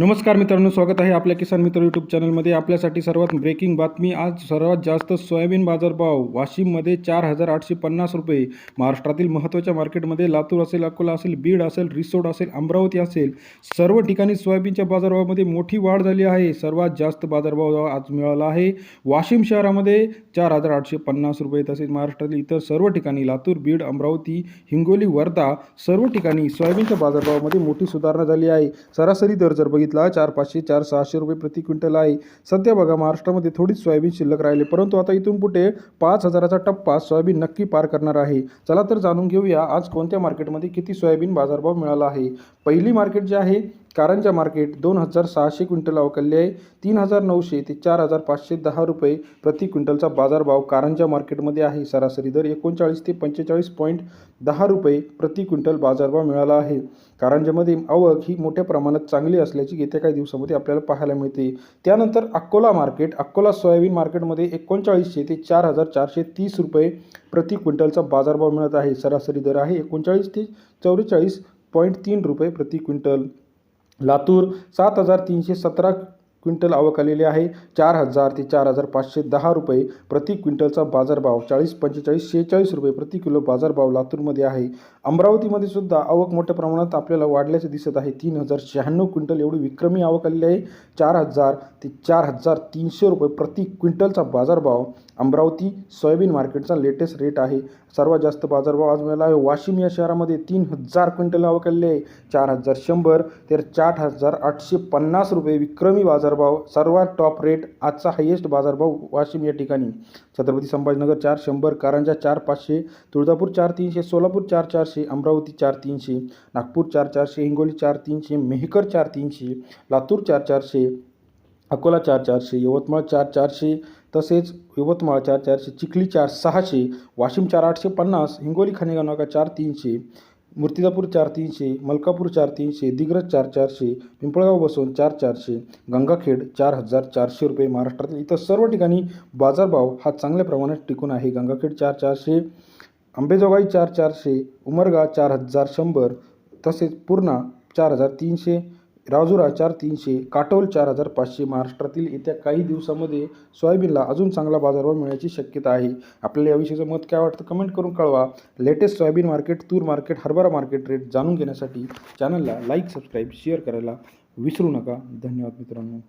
नमस्कार मित्रांनो स्वागत आहे आपल्या किसान मित्र यूट्यूब चॅनलमध्ये आपल्यासाठी सर्वात ब्रेकिंग बातमी आज सर्वात जास्त सोयाबीन बाजारभाव वाशिममध्ये चार हजार आठशे पन्नास रुपये. महाराष्ट्रातील महत्त्वाच्या मार्केटमध्ये लातूर असेल अकोला असेल बीड असेल रिसोड असेल अमरावती असेल सर्व ठिकाणी सोयाबीनच्या बाजारभावामध्ये मोठी वाढ झाली आहे. सर्वात जास्त बाजारभाव आज मिळाला आहे. वाशिम शहरामध्ये चार हजार आठशे पन्नास रुपये तसेच महाराष्ट्रातील इतर सर्व ठिकाणी लातूर बीड अमरावती हिंगोली वर्धा सर्व ठिकाणी सोयाबीनच्या बाजारभावामध्ये मोठी सुधारणा झाली आहे. सरासरी दर जर बघितलं चार पाचशे चार सहाशे रुपये प्रति क्विंटल आहे. सध्या बघा महाराष्ट्रामध्ये थोडीच सोयाबीन शिल्लक राहिले परंतु आता इथून पुढे पाच हजाराचा टप्पा सोयाबीन नक्की पार करणार आहे. चला तर जाणून घेऊया आज कोणत्या मार्केटमध्ये किती सोयाबीन बाजारभाव मिळाला आहे. पहिली मार्केट जे आहे कारंजा मार्केट दोन हजार सहाशे क्विंटल अवकाली आहे. तीन हजार नऊशे ते चार हजार पाचशे दहा रुपये प्रति क्विंटलचा बाजारभाव कारंजा मार्केटमध्ये आहे. सरासरी दर एकोणचाळीस ते पंचेचाळीस पॉईंट दहा रुपये प्रति क्विंटल बाजारभाव मिळाला आहे. कारंजामध्ये आवक ही मोठ्या प्रमाणात चांगली असल्याची येत्या काही दिवसामध्ये आपल्याला पाहायला मिळते. त्यानंतर अकोला मार्केट अकोला सोयाबीन मार्केटमध्ये एकोणचाळीसशे ते चार हजार चारशे तीस रुपये प्रति क्विंटलचा बाजारभाव मिळत आहे. सरासरी दर आहे एकोणचाळीस ते चौवेचाळीस पॉईंट तीन रुपये प्रति क्विंटल. लातूर सात हजार तीनशे सतरा क्विंटल आवक आलेली आहे. चार हजार ते चार हजार पाचशे दहा रुपये प्रति क्विंटलचा बाजारभाव चाळीस पंचेचाळीस शेहेचाळीस रुपये प्रति किलो बाजारभाव लातूरमध्ये आहे. अमरावतीमध्ये सुद्धा आवक मोठ्या प्रमाणात आपल्याला वाढल्याचे दिसत आहे. तीन हजार शहाण्णव क्विंटल एवढी विक्रमी आवक आलेली आहे. चार हजार ते चार हजार तीनशे रुपये प्रति क्विंटलचा बाजारभाव अमरावती सोयाबीन मार्केटचा लेटेस्ट रेट आहे. सर्वात जास्त बाजारभाव आज मिळाला आहे. वाशिम या शहरामध्ये तीन हजार क्विंटल आवक आलेली आहे. चार हजार शंभर तर चार हजार आठशे पन्नास रुपये विक्रमी बाजार बाजारभाव सर्वात टॉप रेट आजचा हायेस्ट बाजारभाव वाशिम या ठिकाणी. छत्रपती संभाजीनगर चार शंभर कारंजा चार पाचशे तुळजापूर चार तीनशे सोलापूर चार चारशे अमरावती चार तीनशे नागपूर चार चारशे हिंगोली चार तीनशे मेहकर चार तीनशे लातूर चार चारशे अकोला चार चारशे यवतमाळ चार चारशे तसेच यवतमाळ चार चारशे चिखली चार सहाशे वाशिम चार आठशे पन्नास हिंगोली खानेगाव नाका चार तीनशे मूर्तिजापूर चार तीनशे मलकापूर चार तीनशे दिग्रज चार चारशे पिंपळगाव बसवून चार चारशे गंगाखेड चार हजार चारशे रुपये महाराष्ट्रातील इतर सर्व ठिकाणी बाजारभाव हा चांगल्या प्रमाणात टिकून आहे. गंगाखेड चार चारशे अंबेजोगाई चार चारशे उमरगा चार हजार शंभर तसेच पूर्णा चार हजार तीनशे राजुरा चार तीनशे काटोल चार हजार पाचशे. महाराष्ट्रातील येत्या काही दिवसामध्ये सोयाबीनला अजून चांगला बाजारभाव मिळण्याची शक्यता आहे. आपल्याला याविषयीचं मत काय वाटतं कमेंट करून कळवा. लेटेस्ट सोयाबीन मार्केट तूर मार्केट हरभरा मार्केट रेट जाणून घेण्यासाठी चॅनलला लाईक सबस्क्राईब शेअर करायला विसरू नका. धन्यवाद मित्रांनो.